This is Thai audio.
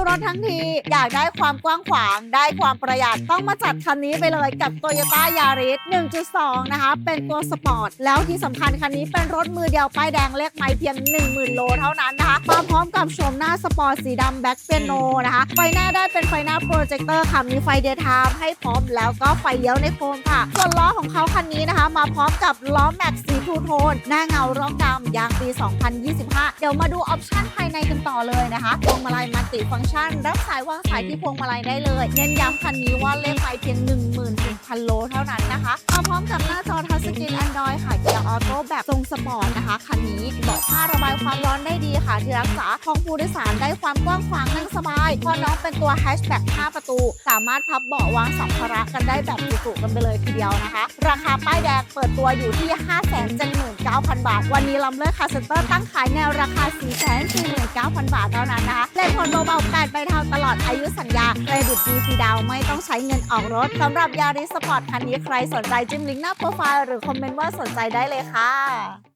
อรถทั้งที อยากได้ความกว้างขวาง ได้ความประหยัดต้องมาจัดคันนี้ไปเลยกับ Toyota Yaris 1.2 นะคะ เป็นตัวสปอร์ต แล้วที่สำคัญคันนี้เป็นรถมือเดียวป้ายแดงเลขไม้เพียง 10,000 โลเท่านั้นนะคะมาพร้อม กับโฉมหน้าสปอร์ตสีดำแบ็คเปียโนนะคะ ไฟหน้าได้เป็นไฟหน้าโปรเจคเตอร์ค่ะ มีไฟเดย์ไทม์ให้พร้อมแล้วก็ไฟเลี้ยวในโคมค่ะ ส่วนล้อของเขาคันนี้นะคะ มาพร้อมกับล้อแม็กสีทูโทน หน้าเงาร่องดำยางปี 2025 เดี๋ยวมาดูออปชั่นภายในกันต่อเลยนะคะพวงมาลัยมัลติฟังก์ชัน รับสายวางสายที่พวงมาลัยได้เลย เน้นย้ำคันนี้ว่าเลขไฟเพียง11,000โลเท่านั้นนะคะมาพร้อมกับหน้าจ สกินแอนดรอยค่ะเกียร์ออโต้แบบทรงสปอร์ตนะคะคันนี้เบาะผ้าระบายความร้อนได้ดีค่ะ ที่รักษาห้องผู้โดยสารได้ความกว้างขวางนั่งสบาย พอน้องเป็นตัวแฮชแบ็ก5ประตู สามารถพับเบาะวางสัมภาระกันได้แบบจุๆกันไปเลยทีเดียวนะคะ ราคาป้ายแดงเปิดตัวอยู่ที่9,000 บาท วันนี้ลำเลิศคาร์เซ็นเตอร์ตั้งขายแนวราคา 449,000 บาทเท่านั้นนะคะเล่นผลเบาๆ8ใบเท่าตลอดอายุสัญญาเครดิตดีฟรีดาวไม่ต้องใช้เงินออกรถสำหรับยาริสปอร์ตคันนี้ใครสนใจจิ้มลิงก์หน้าโปรไฟล์หรือคอมเมนต์ว่าสนใจได้เลยค่ะ